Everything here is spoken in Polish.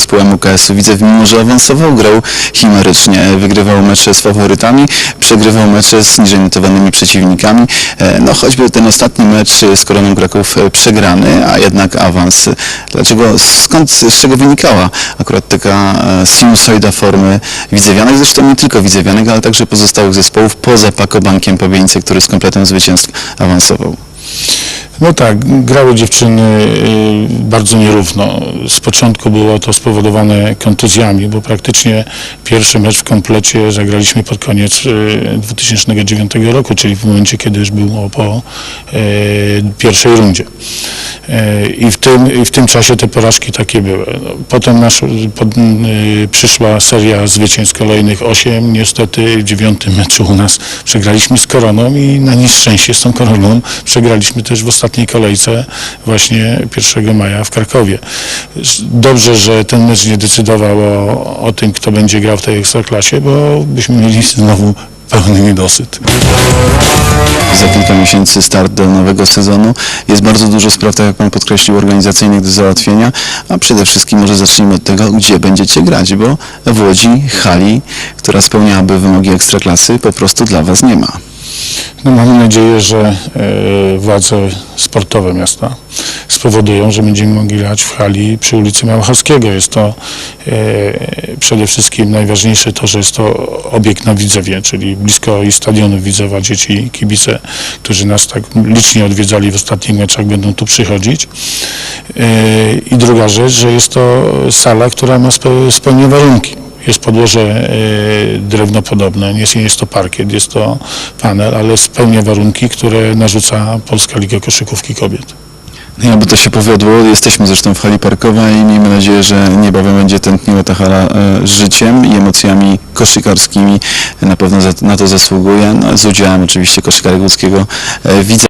zespołem UKS-u mimo że awansował, grał chimerycznie, wygrywał mecze z faworytami, przegrywał mecze z niżej notowanymi przeciwnikami. E, No choćby ten ostatni mecz z Koroną Kraków e, przegrany, a jednak awans. Dlaczego, skąd, z czego wynikała akurat taka e, sinusoida formy widzewianek, zresztą nie tylko widzewianek, ale także pozostałych zespołów poza Pakobankiem Pobieńce, który z kompletem zwycięstw awansował. No tak, grały dziewczyny y, bardzo nierówno. Z początku było to spowodowane kontuzjami, bo praktycznie pierwszy mecz w komplecie zagraliśmy pod koniec y, 2009 roku, czyli w momencie, kiedy już było po y, pierwszej rundzie. Y, I w tym, I w tym czasie te porażki takie były. No, Potem nasz, pod, y, przyszła seria zwycięstw kolejnych osiem. Niestety w dziewiątym meczu u nas przegraliśmy z Koroną i na nieszczęście z tą Koroną przegraliśmy też w ostatniej kolejce właśnie 1 maja w Krakowie. Dobrze, że ten mecz nie decydował o, o tym, kto będzie grał w tej ekstraklasie, bo byśmy mieli znowu pełny niedosyt. Za kilka miesięcy start do nowego sezonu. Jest bardzo dużo spraw, tak jak Pan podkreślił, organizacyjnych do załatwienia, a przede wszystkim może zacznijmy od tego, gdzie będziecie grać, bo w Łodzi hali, która spełniałaby wymogi ekstraklasy, po prostu dla Was nie ma. No, mamy nadzieję, że e, władze sportowe miasta spowodują, że będziemy mogli grać w hali przy ulicy Małachowskiego. Jest to e, przede wszystkim najważniejsze to, że jest to obiekt na Widzewie, czyli blisko i stadionu Widzewa dzieci, kibice, którzy nas tak licznie odwiedzali w ostatnich meczach, będą tu przychodzić. E, I druga rzecz, że jest to sala, która ma spe, spełnia warunki. Jest podłoże e, drewnopodobne, nie jest, jest to parkiet, jest to panel, ale spełnia warunki, które narzuca Polska Liga Koszykówki Kobiet. No i aby to się powiodło, jesteśmy zresztą w hali parkowej i miejmy nadzieję, że niebawem będzie tętniła ta hala e, życiem i emocjami koszykarskimi. Na pewno na to zasługuje, no, z udziałem oczywiście koszykarek łódzkiego e, Widzewa.